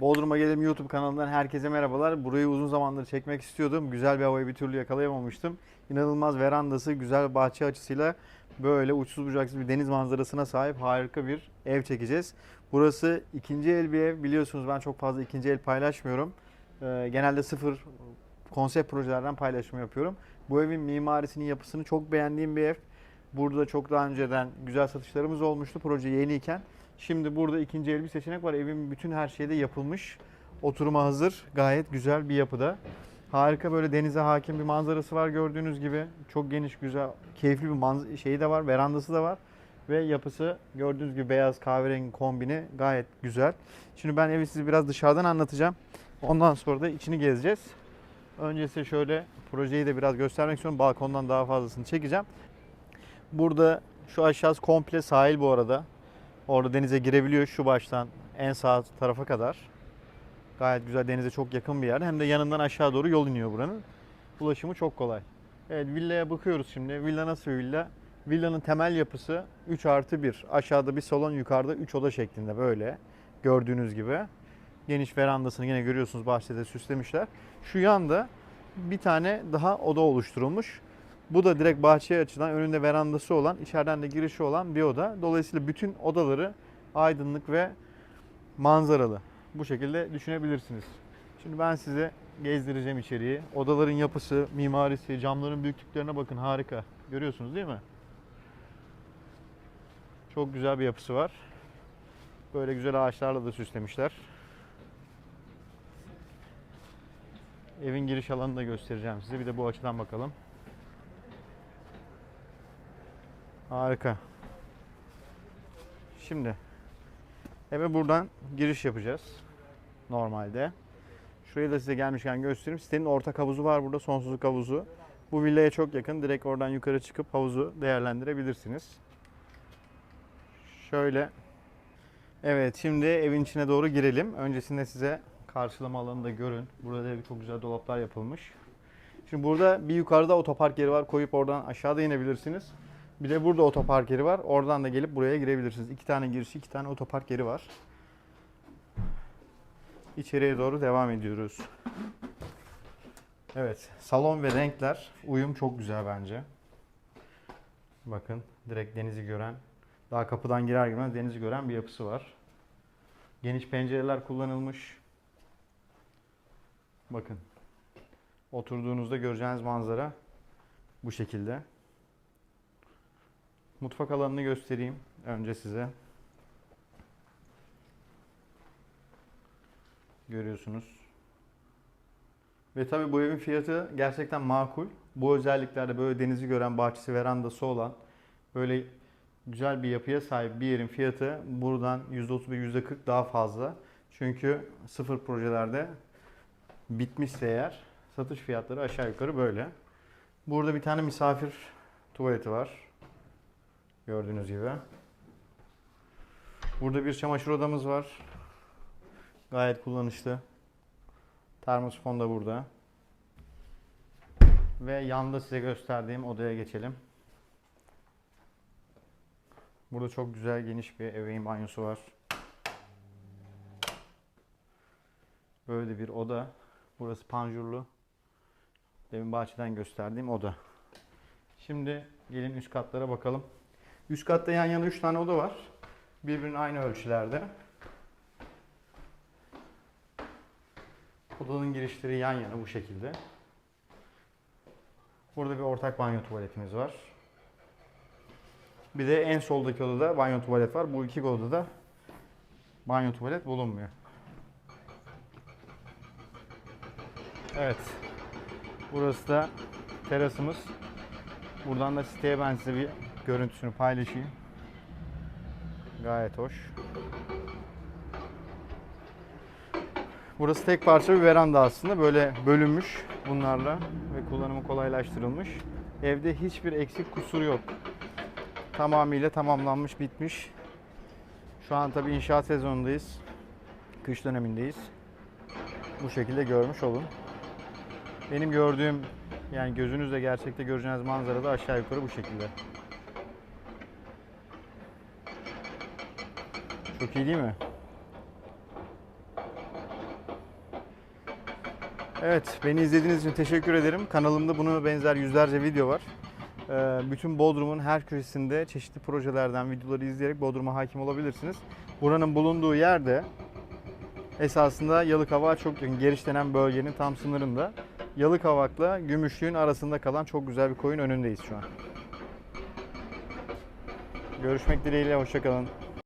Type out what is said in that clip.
Bodrum'a Gelelim YouTube kanalından herkese merhabalar. Burayı uzun zamandır çekmek istiyordum. Güzel bir havayı bir türlü yakalayamamıştım. İnanılmaz verandası, güzel bahçe açısıyla böyle uçsuz bucaksız bir deniz manzarasına sahip harika bir ev çekeceğiz. Burası ikinci el bir ev. Biliyorsunuz ben çok fazla ikinci el paylaşmıyorum. Ee, genelde sıfır konsept projelerden paylaşım yapıyorum. Bu evin mimarisinin yapısını çok beğendiğim bir ev. Burada çok daha önceden güzel satışlarımız olmuştu proje yeniyken. Şimdi burada ikinci el bir seçenek var. Evin bütün her şeyi de yapılmış. Oturuma hazır. Gayet güzel bir yapıda. Harika böyle denize hakim bir manzarası var gördüğünüz gibi. Çok geniş, güzel, keyifli bir manz- şeyi de var. Verandası da var. Ve yapısı gördüğünüz gibi beyaz kahverengi kombini gayet güzel. Şimdi ben evi size biraz dışarıdan anlatacağım. Ondan sonra da içini gezeceğiz. Öncesi şöyle projeyi de biraz göstermek istiyorum. Balkondan daha fazlasını çekeceğim. Burada şu aşağısı komple sahil bu arada. Orada denize girebiliyor şu baştan en sağ tarafa kadar. Gayet güzel denize çok yakın bir yer. Hem de yanından aşağı doğru yol iniyor buranın. Ulaşımı çok kolay. Evet villaya bakıyoruz şimdi. Villa nasıl bir villa? Villanın temel yapısı 3 artı 1. Aşağıda bir salon yukarıda 3 oda şeklinde böyle. Gördüğünüz gibi. Geniş verandasını yine görüyorsunuz bahçede süslemişler. Şu yanda bir tane daha oda oluşturulmuş. Bu da direkt bahçeye açılan, önünde verandası olan, içeriden de girişi olan bir oda. Dolayısıyla bütün odaları aydınlık ve manzaralı. Bu şekilde düşünebilirsiniz. Şimdi ben size gezdireceğim içeriği. Odaların yapısı, mimarisi, camların büyüklüklerine bakın harika. Görüyorsunuz değil mi? Çok güzel bir yapısı var. Böyle güzel ağaçlarla da süslemişler. Evin giriş alanını da göstereceğim size. Bir de bu açıdan bakalım. Harika. Şimdi eve buradan giriş yapacağız. Normalde. Şurayı da size gelmişken göstereyim. Sitenin ortak havuzu var burada. Sonsuzluk havuzu. Bu villaya çok yakın. Direkt oradan yukarı çıkıp havuzu değerlendirebilirsiniz. Şöyle. Evet şimdi evin içine doğru girelim. Öncesinde size karşılama alanını da görün. Burada da çok güzel dolaplar yapılmış. Şimdi burada bir yukarıda otopark yeri var. Koyup oradan aşağıda inebilirsiniz. Bir de burada otopark yeri var. Oradan da gelip buraya girebilirsiniz. İki tane giriş, iki tane otopark yeri var. İçeriye doğru devam ediyoruz. Evet, salon ve renkler uyum çok güzel bence. Bakın direkt denizi gören, daha kapıdan girer girmez denizi gören bir yapısı var. Geniş pencereler kullanılmış. Bakın. Oturduğunuzda göreceğiniz manzara bu şekilde. Mutfak alanını göstereyim önce size. Görüyorsunuz. Ve tabi bu evin fiyatı gerçekten makul. Bu özelliklerde böyle denizi gören bahçesi, verandası olan böyle güzel bir yapıya sahip bir yerin fiyatı buradan %30 ve %40 daha fazla. Çünkü sıfır projelerde bitmişse eğer satış fiyatları aşağı yukarı böyle. Burada bir tane misafir tuvaleti var. Gördüğünüz gibi. Burada bir çamaşır odamız var. Gayet kullanışlı. Termosifon da burada. Ve yanda size gösterdiğim odaya geçelim. Burada çok güzel geniş bir ebeveyn banyosu var. Böyle bir oda. Burası panjurlu. Demin bahçeden gösterdiğim oda. Şimdi gelin üst katlara bakalım. Üst katta yan yana 3 tane oda var. Birbirinin aynı ölçülerde. Odanın girişleri yan yana bu şekilde. Burada bir ortak banyo tuvaletimiz var. Bir de en soldaki odada banyo tuvalet var. Bu iki odada banyo tuvalet bulunmuyor. Evet. Burası da terasımız. Buradan da siteye ben size bir görüntüsünü paylaşayım. Gayet hoş. Burası tek parça bir veranda aslında. Böyle bölünmüş bunlarla ve kullanımı kolaylaştırılmış. Evde hiçbir eksik kusur yok. Tamamıyla tamamlanmış, bitmiş. Şu an tabii inşaat sezonundayız. Kış dönemindeyiz. Bu şekilde görmüş olun. Benim gördüğüm yani gözünüzle gerçekte göreceğiniz manzara da aşağı yukarı bu şekilde. Çok iyi değil mi? Evet, beni izlediğiniz için teşekkür ederim. Kanalımda buna benzer yüzlerce video var. Ee, Bütün Bodrum'un her köşesinde çeşitli projelerden videoları izleyerek Bodrum'a hakim olabilirsiniz. Buranın bulunduğu yerde esasında Yalıkavak'a çok yakın, Geriş denen bölgenin tam sınırında. Yalıkavak'la Gümüşlüğün arasında kalan çok güzel bir koyun önündeyiz şu an. Görüşmek dileğiyle, hoşçakalın.